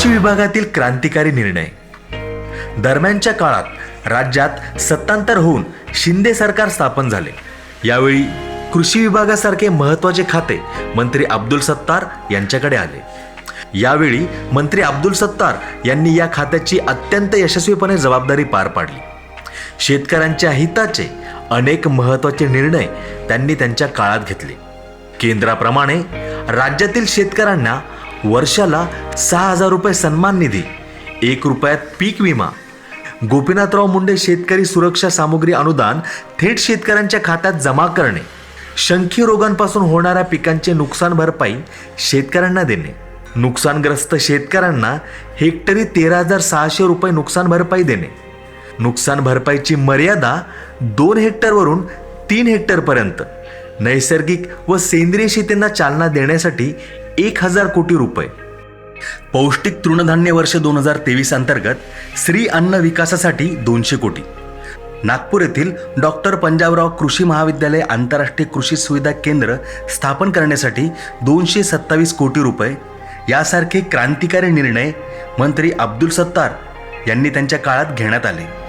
कृषी विभागातील क्रांतिकारी निर्णय. दरम्यानच्या काळात राज्यात सत्तांतर होऊन शिंदे सरकार स्थापन झाले. यावेळी कृषी विभागासारखे महत्त्वाचे खाते मंत्री अब्दुल सत्तार यांच्याकडे आले. यावेळी मंत्री अब्दुल सत्तार यांनी या खात्याची अत्यंत यशस्वीपणे जबाबदारी पार पाडली. शेतकऱ्यांच्या हिताचे अनेक महत्त्वाचे निर्णय त्यांनी त्यांच्या काळात घेतले. केंद्राप्रमाणे राज्यातील शेतकऱ्यांना वर्षाला सहा हजार रुपये सन्मान निधी एक रुपयात पीक विमा. गोपीनाथराव मुंडे शेतकरी सुरक्षा सामुग्री अनुदान थेट शेतकऱ्यांच्या खात्यात जमा करणे. शंखी रोगांपासून होणाऱ्या पिकांचे नुकसान भरपाई शेतकऱ्यांना देणे. नुकसानग्रस्त शेतकऱ्यांना हेक्टरी तेरा हजार सहाशे रुपये नुकसान भरपाई देणे. नुकसान भरपाईची मर्यादा दोन हेक्टरवरून तीन हेक्टरपर्यंत नैसर्गिक व सेंद्रिय शेतींना चालना देण्यासाठी एक हजार कोटी रुपये. पौष्टिक तृणधान्य वर्ष दोन हजार तेवीस अंतर्गत श्री अन्न विकासासाठी दोनशे कोटी. नागपूर येथील डॉक्टर पंजाबराव कृषी महाविद्यालय आंतरराष्ट्रीय कृषी सुविधा केंद्र स्थापन करण्यासाठी दोनशे सत्तावीस कोटी रुपये. यासारखे क्रांतिकारी निर्णय मंत्री अब्दुल सत्तार यांनी त्यांच्या काळात घेण्यात आले.